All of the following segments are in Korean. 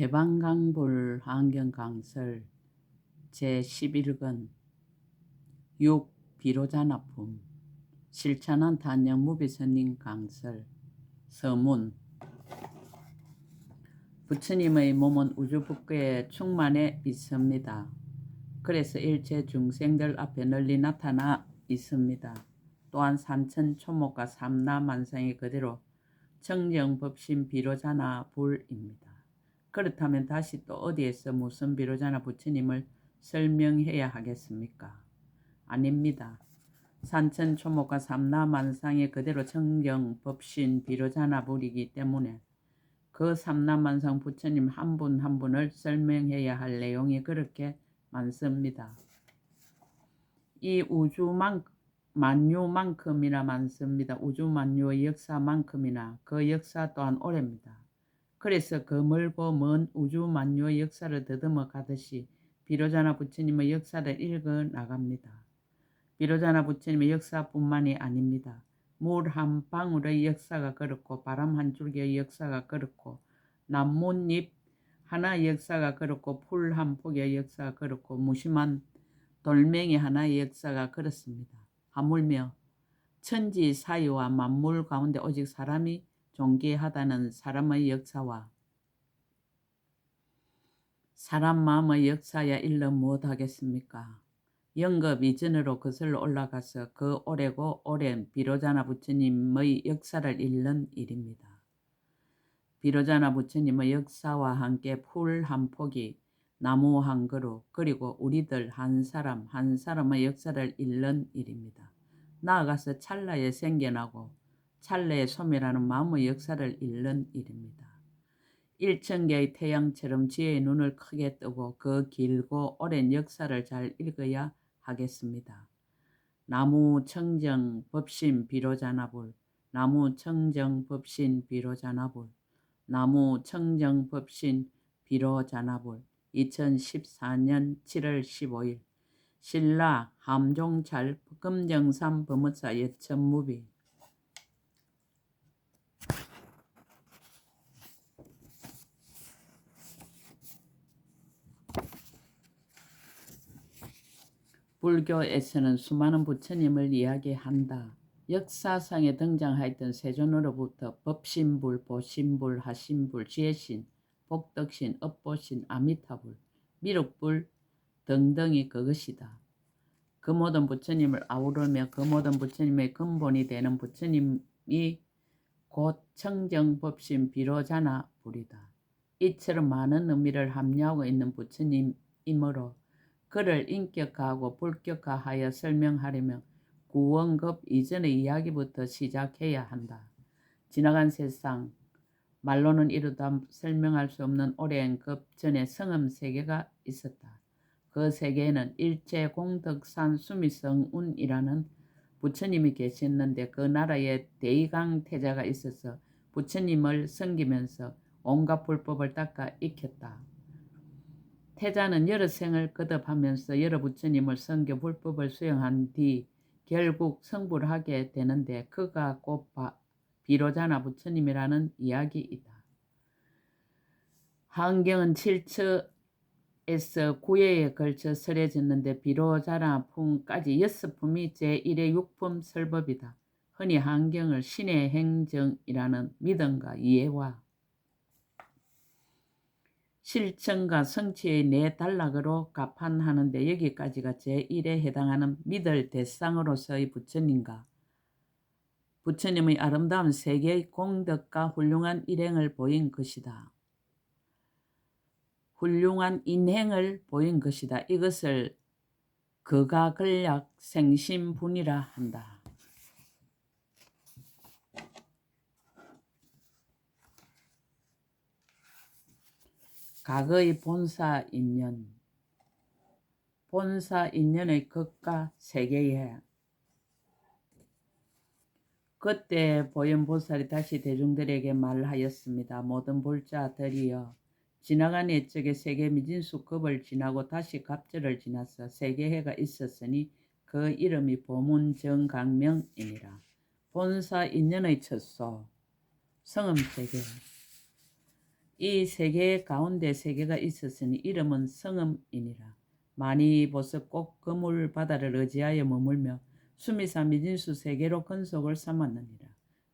대방강불 환경강설 제11권 6. 비로자납품 실천한 단영 무비선님 강설 서문 부처님의 몸은 우주 북괴에 충만해 있습니다. 그래서 일체 중생들 앞에 널리 나타나 있습니다. 또한 산천 초목과 삼나 만상이 그대로 청정법신 비로자나 불입니다. 그렇다면 다시 또 어디에서 무슨 비로자나 부처님을 설명해야 하겠습니까? 아닙니다. 산천 초목과 삼나 만상이 그대로 청정 법신 비로자나 불이기 때문에 그 삼남만상 부처님 한분한 분을 설명해야 할 내용이 그렇게 많습니다. 이 우주만 만유만큼이나 많습니다. 우주 만유의 역사만큼이나 그 역사 또한 오래입니다. 그래서 그 멀고 먼 우주 만유의 역사를 더듬어 가듯이 비로자나 부처님의 역사를 읽어 나갑니다. 비로자나 부처님의 역사뿐만이 아닙니다. 물 한 방울의 역사가 그렇고 바람 한 줄기의 역사가 그렇고 나뭇잎 하나의 역사가 그렇고 풀 한 폭의 역사가 그렇고 무심한 돌멩이 하나의 역사가 그렇습니다. 하물며 천지 사이와 만물 가운데 오직 사람이 존귀하다는 사람의 역사와 사람 마음의 역사야 일러 무엇하겠습니까? 영급 이전으로 거슬러 올라가서 그 오래고 오랜 비로자나 부처님의 역사를 읽는 일입니다. 비로자나 부처님의 역사와 함께 풀한 폭이 나무 한 그루 그리고 우리들 한 사람 한 사람의 역사를 읽는 일입니다. 나아가서 찰나에 생겨나고 찰나에 소멸하는 마음의 역사를 읽는 일입니다. 일천개의 태양처럼 지혜의 눈을 크게 뜨고 그 길고 오랜 역사를 잘 읽어야 하겠습니다. 나무 청정 법신 비로자나불 나무 청정 법신 비로자나불 나무 청정 법신 비로자나불 2014년 7월 15일 신라 함종찰 금정삼 범어사 예천무비 불교에서는 수많은 부처님을 이야기한다. 역사상에 등장하였던 세존으로부터 법신불, 보신불, 하신불, 지혜신, 복덕신, 업보신, 아미타불, 미륵불 등등이 그것이다. 그 모든 부처님을 아우르며 그 모든 부처님의 근본이 되는 부처님이 곧 청정법신 비로자나 불이다. 이처럼 많은 의미를 함유하고 있는 부처님이므로 그를 인격화하고 불격화하여 설명하려면 구원급 이전의 이야기부터 시작해야 한다. 지나간 세상, 말로는 이루다 설명할 수 없는 오랜 급 전에 성âm 세계가 있었다. 그 세계에는 일체 공덕산 수미성운이라는 부처님이 계셨는데 그 나라에 대의강 태자가 있어서 부처님을 섬기면서 온갖 불법을 닦아 익혔다. 태자는 여러 생을 거듭하면서 여러 부처님을 섬겨 불법을 수행한 뒤 결국 성불 하게 되는데 그가 곧 비로자나 부처님이라는 이야기이다. 환경은 7처에서 9회에 걸쳐 설해졌는데 비로자나 품까지 여섯 품이 제1의 육품 설법이다. 흔히 환경을 신의 행정이라는 믿음과 이해와 실천과 성취의 네 단락으로 가판하는데 여기까지가 제1에 해당하는 믿을 대상으로서의 부처님과 부처님의 아름다운 세계의 공덕과 훌륭한 일행을 보인 것이다. 훌륭한 인행을 보인 것이다. 이것을 그가 근략 생신분이라 한다. 과거의 본사 인연 본사 인연의 극과 세계에 그때 보현보살이 다시 대중들에게 말하였습니다. 모든 볼자들이여 지나간 옛적에 세계 미진수급을 지나고 다시 갑절을 지나서 세계해가 있었으니 그 이름이 보문정강명이니라. 본사 인연의 첫소 성음세계 이 세계 가운데 세계가 있었으니 이름은 성음이니라. 많이 보석 꼭 그물 바다를 의지하여 머물며 수미사 미진수 세계로 근속을 삼았느니라.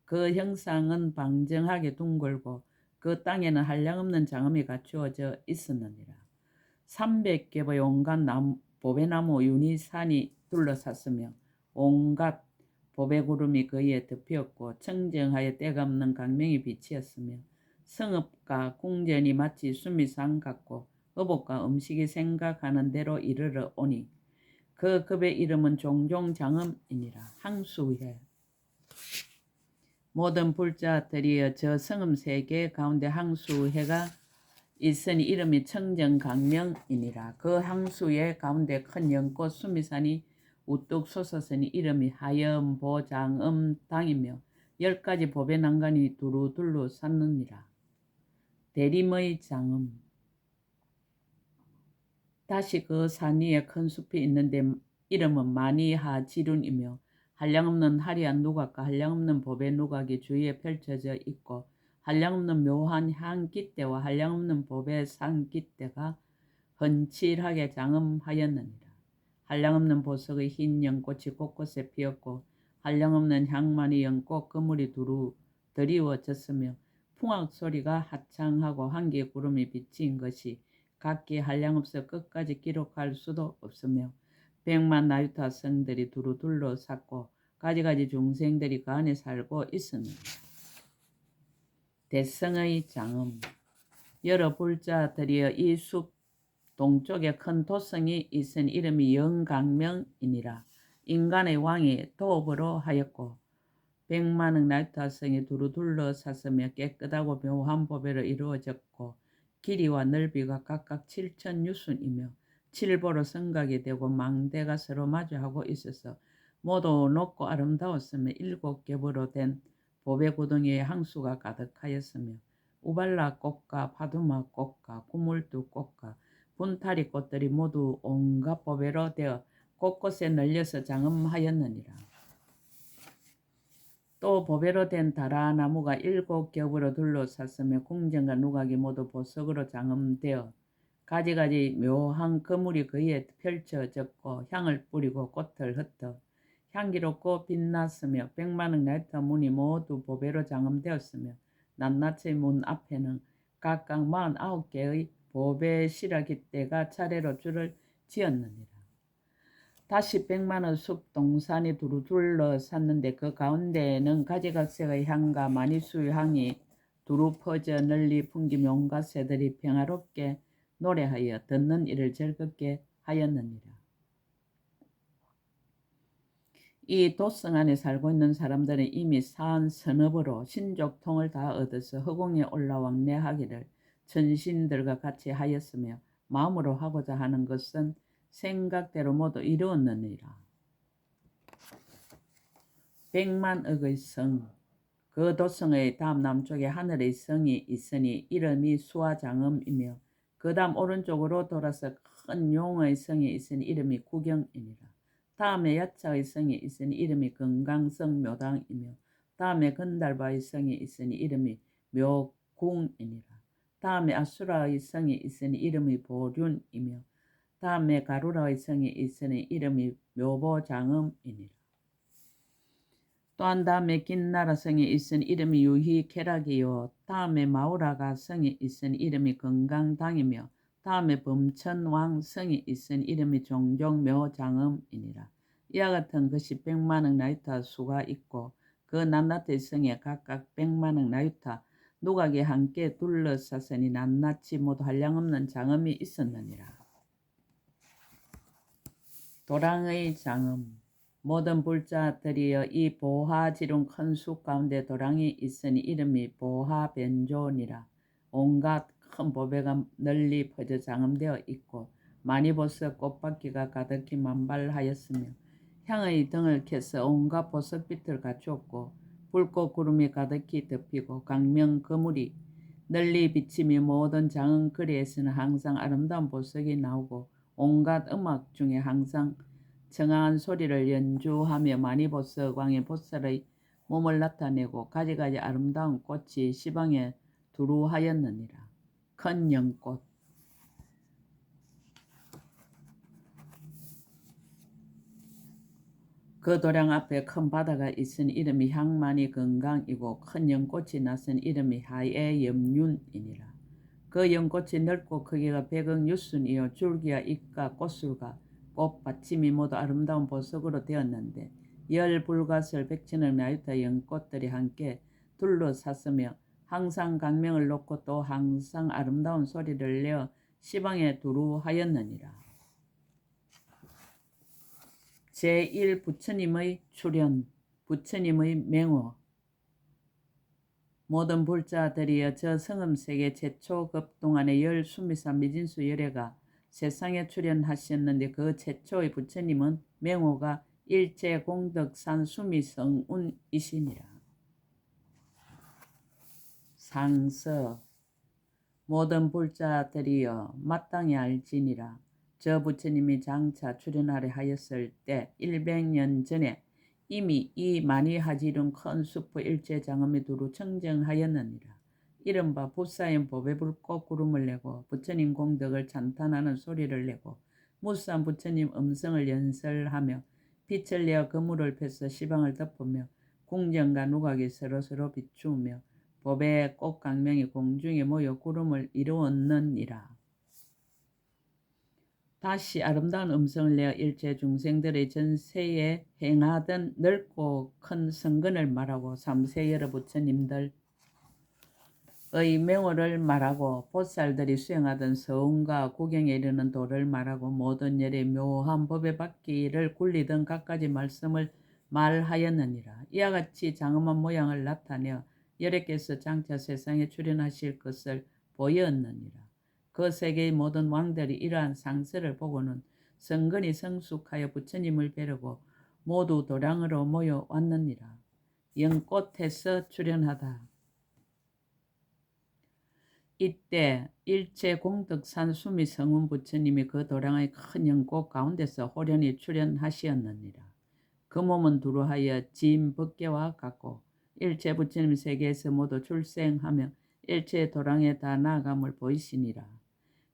그 형상은 방정하게 둥글고 그 땅에는 한량없는 장엄이 갖추어져 있었느니라. 300개의 온갖 나무, 보배나무 윤희산이 둘러쌌으며 온갖 보배구름이 그에 덮였고 청정하여 때가 없는 강명이 비치었으며 성읍과 궁전이 마치 수미산 같고 어복과 음식이 생각하는 대로 이르러 오니 그 급의 이름은 종종 장엄이니라. 항수해 모든 불자들이여 저 성음 세계 가운데 항수해가 있으니 이름이 청정강명이니라. 그 항수의 가운데 큰 연꽃 수미산이 우뚝 솟았으니 이름이 하염보장음 당이며 열 가지 보배 난간이 두루둘루 샀느니라 대림의 장음 다시 그 산 위에 큰 숲이 있는데 이름은 마니하 지룬이며 한량없는 화려한 누각과 한량없는 보배 누각이 주위에 펼쳐져 있고 한량없는 묘한 향깃대와 한량없는 보배 상깃대가 헌칠하게 장엄하였느니라. 한량없는 보석의 흰 연꽃이 곳곳에 피었고 한량없는 향만이 연꽃 그물이 두루 드리워졌으며 풍악 소리가 하창하고 한기의 구름이 비친 것이 각기 한량없어 끝까지 기록할 수도 없으며 백만 나유타 성들이 두루 둘러쌌고 가지가지 중생들이 그 안에 살고 있으니 대성의 장음. 여러 불자들이여 이 숲 동쪽에 큰 도성이 있은 이름이 영강명이니라. 인간의 왕이 도읍으로 하였고 백만의 나유타성이 두루 둘러쌌으며 깨끗하고 묘한 보배로 이루어졌고 길이와 넓이가 각각 7천 유순이며 칠보로 성각이 되고 망대가 서로 마주하고 있어서 모두 높고 아름다웠으며 일곱 겹으로 된 보배 구덩이에 항수가 가득하였으며 우발라 꽃과 파두마 꽃과 구물두 꽃과 분타리 꽃들이 모두 온갖 보배로 되어 곳곳에 널려서 장엄하였느니라. 또 보배로 된 다라나무가 일곱 겹으로 둘러쌌으며 궁전과 누각이 모두 보석으로 장엄되어 가지가지 묘한 그물이 그에 펼쳐졌고 향을 뿌리고 꽃을 흩어 향기롭고 빛났으며 백만의 나이터 문이 모두 보배로 장엄되었으며 낱낱의 문 앞에는 각각 마흔아홉 개의 보배 시라기대가 차례로 줄을 지었느니라. 다시 백만의 숲 동산이 두루 둘러쌌는데 그 가운데에는 가지각색의 향과 마니수의 향이 두루 퍼져 널리 풍기며 온갖 새들이 평화롭게 노래하여 듣는 이를 즐겁게 하였느니라. 이 도성 안에 살고 있는 사람들은 이미 산 선업으로 신족통을 다 얻어서 허공에 올라왕래하기를 천신들과 같이 하였으며 마음으로 하고자 하는 것은 생각대로 모두 이루었느니라. 백만억의 성, 그 도성의 다음 남쪽에 하늘의 성이 있으니 이름이 수화장엄이며 그 다음 오른쪽으로 돌아서 큰 용의 성이 있으니 이름이 구경이니라. 다음에 야차의 성이 있으니 이름이 건강성 묘당이며 다음에 건달바의 성이 있으니 이름이 묘궁이니라. 다음에 아수라의 성이 있으니 이름이 보륜이며 다음에 가루라의 성이 있으니 이름이 묘보장음이니라. 또한 다음에 긴나라 성이 있으니 이름이 유희케락이요 다음에 마우라가 성이 있으니 이름이 건강당이며 다음에 범천왕 성이 있으니 이름이 종종묘장음이니라. 이와 같은 것이 백만억 나이타 수가 있고 그 낱낱의 성에 각각 백만억 나이타 누각이 함께 둘러쌌으니 낱낱이 모두 한량없는 장엄이 있었느니라. 도랑의 장엄 모든 불자들이여 이 보하지룬 큰숲 가운데 도랑이 있으니 이름이 보하변조니라. 온갖 큰 보배가 널리 퍼져 장엄되어 있고 많이 보석 꽃바퀴가 가득히 만발하였으며 향의 등을 켜서 온갖 보석빛을 갖추었고 불꽃 구름이 가득히 덮이고 강명 그물이 널리 비치며 모든 장은 거리에서는 항상 아름다운 보석이 나오고 온갖 음악 중에 항상 청아한 소리를 연주하며 보석 왕의 보살의 몸을 나타내고 가지가지 아름다운 꽃이 시방에 두루하였느니라. 큰 연꽃 그 도량 앞에 큰 바다가 있으니 이름이 향만이 건강이고 큰 연꽃이 났으니 이름이 하예 염륜이니라. 그 연꽃이 넓고 크기가 백억 유순이요 줄기와 잎과 꽃술과 꽃 받침이 모두 아름다운 보석으로 되었는데 열 불가설 백천을 나유타 연꽃들이 함께 둘러쌌으며 항상 강명을 놓고 또 항상 아름다운 소리를 내어 시방에 두루하였느니라. 제1 부처님의 출현, 부처님의 맹호 모든 불자들이여 저 성음세계 최초 급동안의 열 수미사 미진수 열애가 세상에 출현하셨는데 그 최초의 부처님은 맹호가 일체 공덕산 수미성운이시니라. 상서 모든 불자들이여 마땅히 알지니라. 저 부처님이 장차 출현하려 하였을 때 100년 전에 이미 이 많이 하지룬 큰 숲의 일제 장엄이 두루 청정하였느니라. 이른바 부사인 법에 불꽃 구름을 내고 부처님 공덕을 찬탄하는 소리를 내고 무산 부처님 음성을 연설하며 빛을 내어 그물을 펴서 시방을 덮으며 궁전과 누각이 서로서로 비추며 법의 꽃 강명이 공중에 모여 구름을 이루었느니라. 다시 아름다운 음성을 내어 일체 중생들의 전세에 행하던 넓고 큰 성근을 말하고 삼세 여러 부처님들의 명호를 말하고 보살들이 수행하던 서운과 구경에 이르는 도를 말하고 모든 열의 묘한 법의 받기를 굴리던 갖가지 말씀을 말하였느니라. 이와 같이 장엄한 모양을 나타내어 열애께서 장차 세상에 출현하실 것을 보였느니라. 그 세계의 모든 왕들이 이러한 상세를 보고는 성근이 성숙하여 부처님을 뵈려고 모두 도량으로 모여 왔느니라. 영꽃에서 출현하다. 이때 일체 공덕산 수미 성운 부처님이 그 도량의 큰 연꽃 가운데서 호련히 출현하시었느니라. 그 몸은 두루하여 진 벗개와 같고 일체 부처님 세계에서 모두 출생하며 일체 도량에 다 나아감을 보이시니라.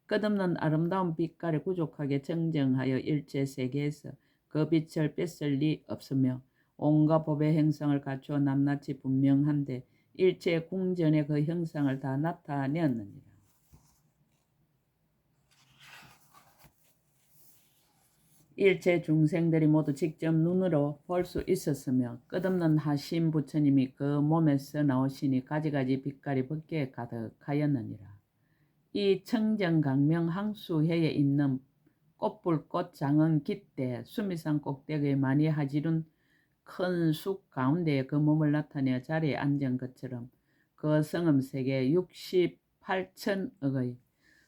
끝없는 아름다운 빛깔에 부족하게 정정하여 일체 세계에서 그 빛을 뺏을 리 없으며 온갖 법의 행성을 갖추어 낱낱이 분명한데 일체 궁전의 그 형상을 다 나타내었느니라. 일체 중생들이 모두 직접 눈으로 볼 수 있었으며 끝없는 하심 부처님이 그 몸에서 나오시니 가지가지 빛깔이 벗게 가득하였느니라. 이 청정 강명 항수해에 있는 꽃불꽃 장은 깃대 수미산 꼭대기에 많이 하지룬 큰숲 가운데에 그 몸을 나타내 자리에 앉은 것처럼 그 성음색에 68천억의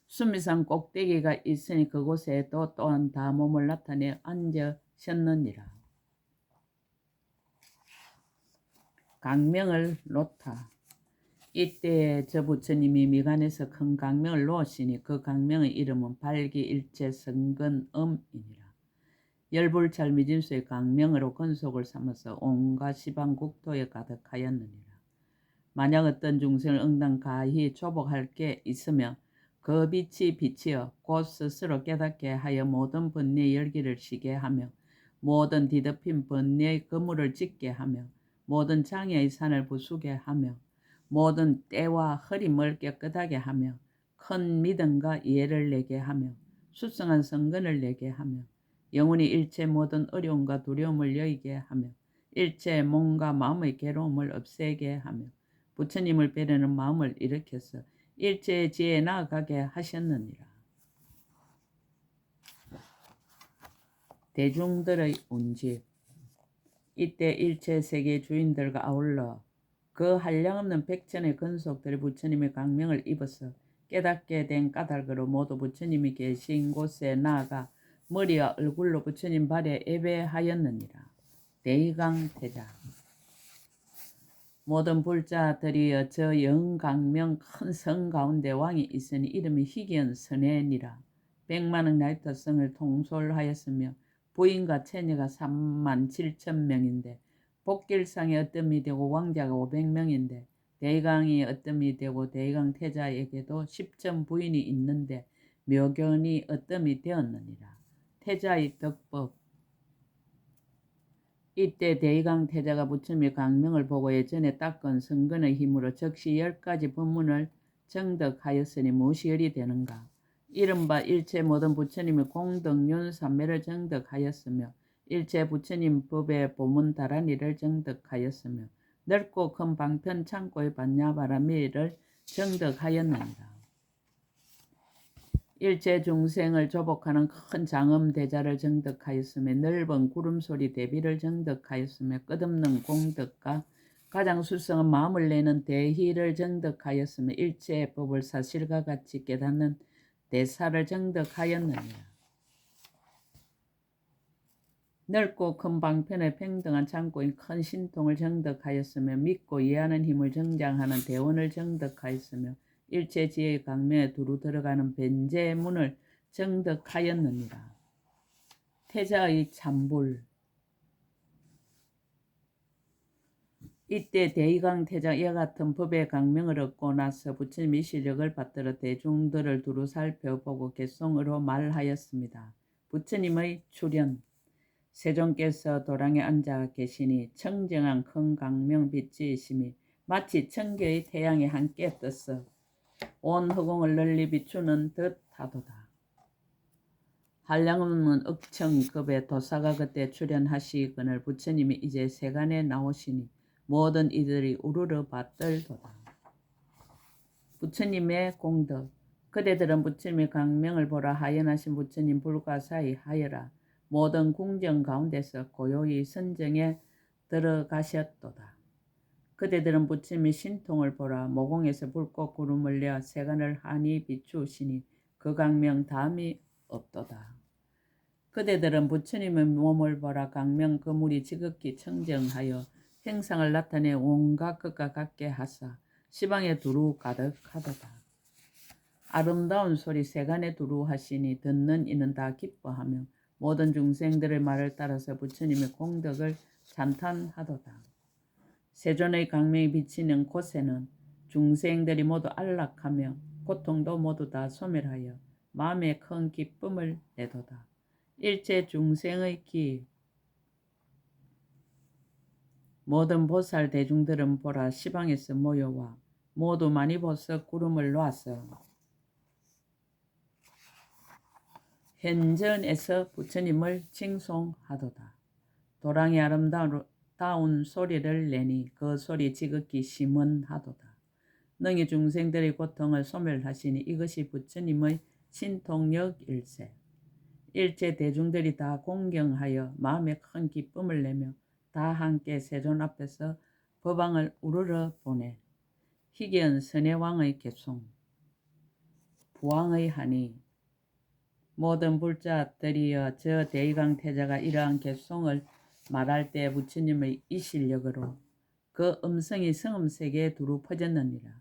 수미산 꼭대기가 있으니 그곳에 또 또한 다 몸을 나타내 앉으셨느니라. 강명을 놓다. 이때 저 부처님이 미간에서 큰 강명을 놓으시니 그 강명의 이름은 발기일체 성근음이니라. 열불찰 미진수의 강명으로 건속을 삼아서 온갖 시방 국토에 가득하였느니라. 만약 어떤 중생을 응당 가히 조복할 게 있으며 그 빛이 빛이여 곧 스스로 깨닫게 하여 모든 번뇌의 열기를 쉬게 하며 모든 뒤덮인 번뇌의 그물을 짓게 하며 모든 장애의 산을 부수게 하며 모든 때와 흐림을 깨끗하게 하며 큰 믿음과 이해를 내게 하며 수성한 성근을 내게 하며 영원히 일체 모든 어려움과 두려움을 여의게 하며 일체 몸과 마음의 괴로움을 없애게 하며 부처님을 배려는 마음을 일으켜서 일체의 지혜에 나아가게 하셨느니라. 대중들의 운집 이때 일체 세계 주인들과 아울러 그 한량없는 백천의 근속들이 부처님의 강명을 입어서 깨닫게 된 까닭으로 모두 부처님이 계신 곳에 나아가 머리와 얼굴로 부처님 발에 예배하였느니라. 대강 태자 모든 불자들이여 저 영강명 큰 성 가운데 왕이 있으니 이름이 희견 선해니라. 백만억 나이터 성을 통솔하였으며 부인과 처녀가 3만 7천 명인데 복길상에 어뜸이 되고 왕자가 500명인데 대강이 어뜸이 되고 대강 태자에게도 십천 부인이 있는데 묘견이 어뜸이 되었느니라. 태자의 덕법 이때 대강 태자가 부처님의 강명을 보고 예전에 닦은 성근의 힘으로 적시 열 가지 법문을 정덕하였으니 무엇이 열이 되는가? 이른바 일체 모든 부처님의 공덕윤 삼매를 정덕하였으며 일체 부처님 법의 보문 다란이를 정덕하였으며 넓고 큰 방편 창고의 반야바라미를 정덕하였느니라. 일체 중생을 조복하는 큰 장엄 대자를 정덕하였으며 넓은 구름 소리 대비를 정덕하였으며 끝없는 공덕과 가장 수성한 마음을 내는 대희를 정덕하였으며 일체의 법을 사실과 같이 깨닫는 대사를 정덕하였느니라. 넓고 큰 방편의 평등한 창고인 큰 신통을 정덕하였으며 믿고 이해하는 힘을 정장하는 대원을 정덕하였으며 일체 지혜의 강명에 두루 들어가는 변제의 문을 정덕하였느니라. 태자의 참불 이때 대의강 태자 이와 같은 법의 강명을 얻고 나서 부처님이 실력을 받들어 대중들을 두루 살펴보고 개송으로 말하였습니다. 부처님의 출현 세종께서 도랑에 앉아 계시니 청정한 큰 강명 빛이 있음이 마치 청개의 태양이 함께 떴어 온 허공을 널리 비추는 듯 하도다. 한량없는 억청급의 도사가 그때 출연하시거늘 부처님이 이제 세간에 나오시니 모든 이들이 우르르 받들도다. 부처님의 공덕 그대들은 부처님의 강명을 보라 하연하신 부처님 불가사의 하여라 모든 궁정 가운데서 고요히 선정에 들어가셨도다. 그대들은 부처님의 신통을 보라 모공에서 불꽃 구름을 내어 세간을 한이 비추시니 그 강명 다음이 없도다. 그대들은 부처님의 몸을 보라 강명 그물이 지극히 청정하여 행상을 나타내 온갖 것과 같게 하사 시방에 두루 가득하도다. 아름다운 소리 세간에 두루 하시니 듣는 이는 다 기뻐하며 모든 중생들의 말을 따라서 부처님의 공덕을 찬탄하도다. 세존의 강명이 비치는 곳에는 중생들이 모두 안락하며 고통도 모두 다 소멸하여 마음에 큰 기쁨을 내도다. 일체 중생의 기 모든 보살 대중들은 보라 시방에서 모여와 모두 많이 보석 구름을 놓아서 현전에서 부처님을 칭송하도다. 도랑이 아름다운 소리를 내니 그 소리 지극히 심은하도다. 능히 중생들의 고통을 소멸하시니 이것이 부처님의 신통력일세. 일체 대중들이 다 공경하여 마음에 큰 기쁨을 내며 다 함께 세존 앞에서 법왕을 우르르 보내 희견 선혜왕의 개송 부왕의 하니 모든 불자들이여 저 대의강 태자가 이러한 개송을 말할 때 부처님의 이 실력으로 그 음성이 성음 세계에 두루 퍼졌느니라.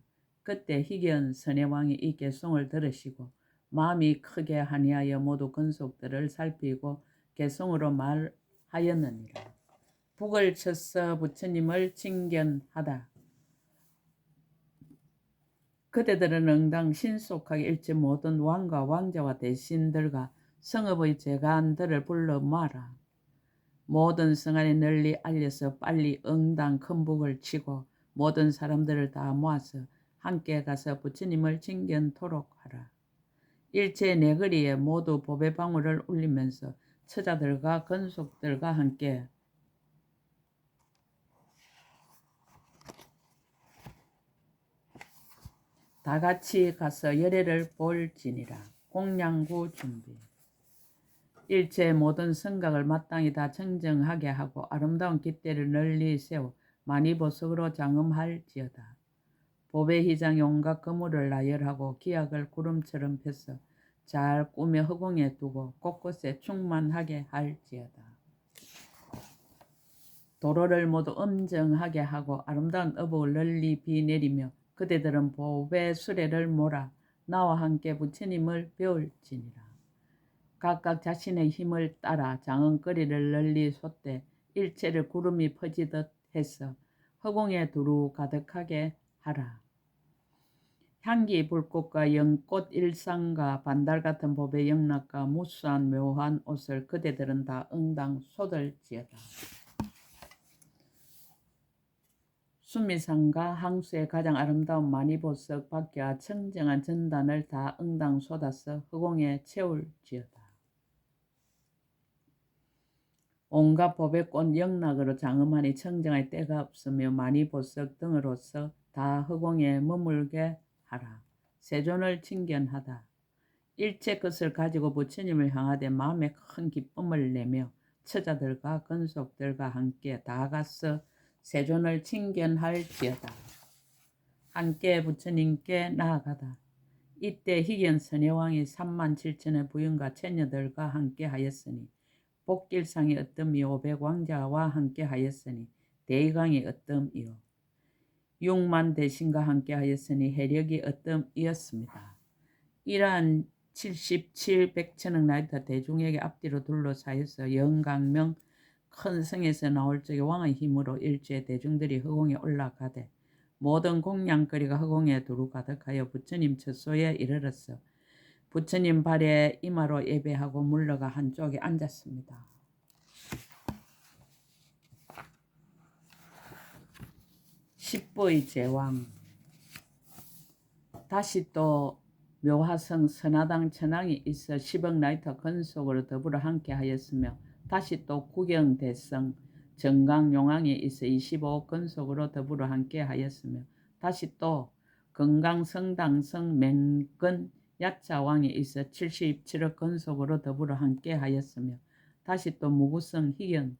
그때 희견 선혜왕이 이 개송을 들으시고 마음이 크게 하니하여 모두 근속들을 살피고 개송으로 말하였느니라. 북을 쳐서 부처님을 칭견하다. 그대들은 응당 신속하게 일체 모든 왕과 왕자와 대신들과 성읍의 재간들을 불러 모아라. 모든 성안에 널리 알려서 빨리 응당 큰 북을 치고 모든 사람들을 다 모아서 함께 가서 부처님을 칭견토록 하라. 일체 내거리에 모두 보배 방울을 울리면서 처자들과 건속들과 함께 다 같이 가서 열애를 볼지니라. 공양구 준비. 일체 모든 성각을 마땅히 다 청정하게 하고 아름다운 깃대를 널리 세워 많이 보석으로 장엄할지어다. 보배 희장에 온갖 그물을 나열하고 기약을 구름처럼 펴서 잘 꾸며 허공에 두고 곳곳에 충만하게 할지어다. 도로를 모두 엄정하게 하고 아름다운 어복을 널리 비내리며 그대들은 보배 수레를 몰아 나와 함께 부처님을 배울지니라. 각각 자신의 힘을 따라 장언거리를 널리 솟대 일체를 구름이 퍼지듯 해서 허공에 두루 가득하게 하라. 향기 불꽃과 연꽃 일상과 반달 같은 법의 영락과 무수한 묘한 옷을 그대들은 다 응당 쏟을지어다. 수미상과 항수의 가장 아름다운 마니보석 밖에와 청정한 전단을 다 응당 쏟아서 허공에 채울지어다. 온갖 법의 꽃 영락으로 장엄하니 청정할 때가 없으며 마니보석 등으로서 다 허공에 머물게 하라. 세존을 칭견하다. 일체 것을 가지고 부처님을 향하되 마음에 큰 기쁨을 내며 처자들과 건속들과 함께 다 가서 세존을 칭견할지어다. 함께 부처님께 나아가다. 이때 희견 선혜왕이 3만 7천의 부인과 처녀들과 함께 하였으니 복길상의 어뜸이 오백 왕자와 함께 하였으니 대강의 어뜸이요. 6만 대신과 함께 하였으니 해력이 어뜸이었습니다. 이러한 77 백천억 나이터 대중에게 앞뒤로 둘러싸여서 영광명 큰 성에서 나올 적에 왕의 힘으로 일제 대중들이 허공에 올라가되 모든 공양거리가 허공에 두루 가득하여 부처님 처소에 이르렀어. 부처님 발에 이마로 예배하고 물러가 한쪽에 앉았습니다. 십보의 제왕 다시 또 묘화성 선화당 천왕이 있어 10억 나이터 건속으로 더불어 함께 하였으며 다시 또 구경 대성 정강 용왕이 있어 25억 건속으로 더불어 함께 하였으며 다시 또 건강 성당성 맹근 야차왕이 있어 77억 건속으로 더불어 함께 하였으며 다시 또 무구성 희견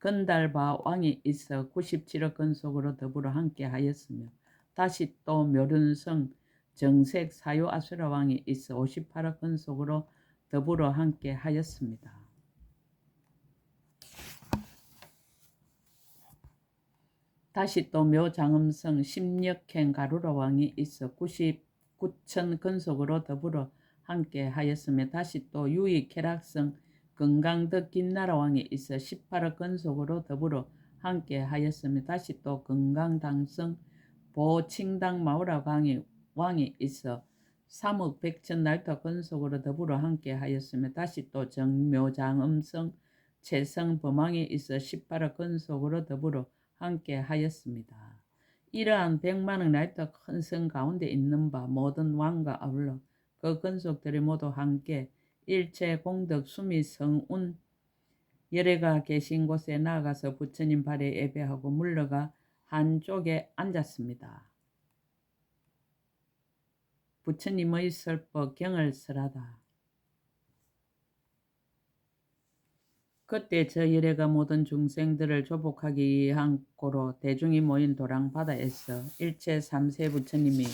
건달바 왕이 있어 97억 건속으로 더불어 함께 하였으며 다시 또 묘륜성 정색 사유 아수라 왕이 있어 58억 건속으로 더불어 함께 하였습니다. 다시 또 묘장음성 십력행 가루라 왕이 있어 99천 건속으로 더불어 함께 하였으며 다시 또 유이 쾌락성 건강덕 김나라 왕이 있어 18억 건속으로 더불어 함께 하였으며 다시 또 건강당성 보칭당 마우라 왕이, 왕이 있어 3억 100천 날터 건속으로 더불어 함께 하였으며 다시 또 정묘장음성 최성 범왕이 있어 18억 건속으로 더불어 함께 하였습니다. 이러한 백만억 나이터 큰 성 가운데 있는 바 모든 왕과 아울러 그 건속들이 모두 함께 일체 공덕 수미 성운 열애가 계신 곳에 나아가서 부처님 발에 예배하고 물러가 한쪽에 앉았습니다. 부처님의 설법 경을 설하다. 그때 저 열애가 모든 중생들을 조복하기 위한 고로 대중이 모인 도랑 바다에서 일체 삼세 부처님이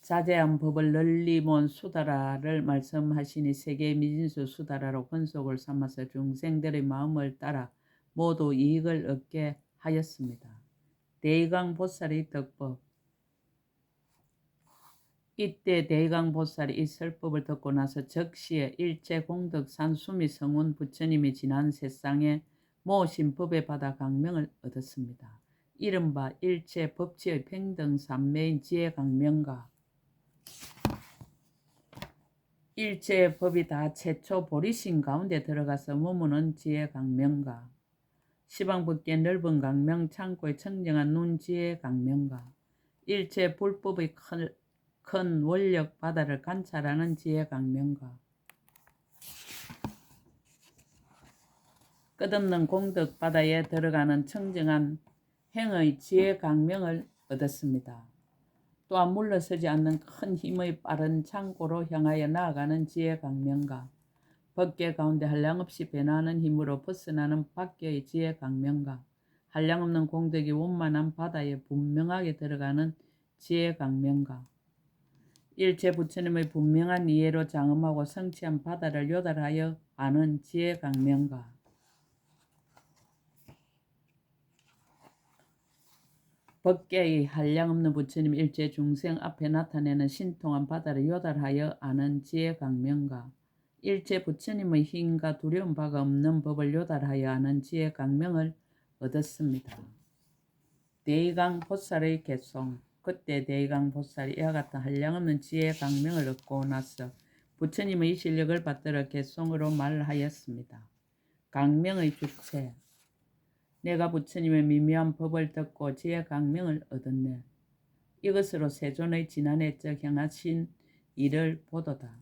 자제한 법을 널리 몬 수다라를 말씀하시니 세계 미진수 수다라로 건속을 삼아서 중생들의 마음을 따라 모두 이익을 얻게 하였습니다. 대강 보살의 덕법 이때 대강 보살이 이 설법을 듣고 나서 적시에 일체 공덕 산 수미 성운 부처님이 지난 세상에 모신 법에 받아 강명을 얻었습니다. 이른바 일체 법치의 평등 삼매인 지혜 강명과 일체 법이 다 최초 보리신 가운데 들어가서 머무는 지혜 강명과 시방 밖에 넓은 강명 창고에 청정한 눈 지혜 강명과 일체 불법의 큰, 큰 원력 바다를 관찰하는 지혜 강명과 끝없는 공덕 바다에 들어가는 청정한 행의 지혜 강명을 얻었습니다. 또한 물러서지 않는 큰 힘의 빠른 창고로 향하여 나아가는 지혜 강명과 법계 가운데 한량없이 변화하는 힘으로 벗어나는 밖의 지혜 강명과 한량없는 공덕이 원만한 바다에 분명하게 들어가는 지혜 강명과 일체 부처님의 분명한 이해로 장엄하고 성취한 바다를 요달하여 아는 지혜 강명과 법계의 한량 없는 부처님 일체 중생 앞에 나타내는 신통한 바다를 요달하여 아는 지혜 강명과 일체 부처님의 힘과 두려운 바가 없는 법을 요달하여 아는 지혜 강명을 얻었습니다. 대의강 보살의 개송 그때 대의강 보살이 이와 같은 한량없는 지혜의 강명을 얻고 나서 부처님의 실력을 받들어 개송으로 말하였습니다. 강명의 주체 내가 부처님의 미묘한 법을 듣고 지혜 강명을 얻었네. 이것으로 세존의 지난해적 행하신 일을 보도다.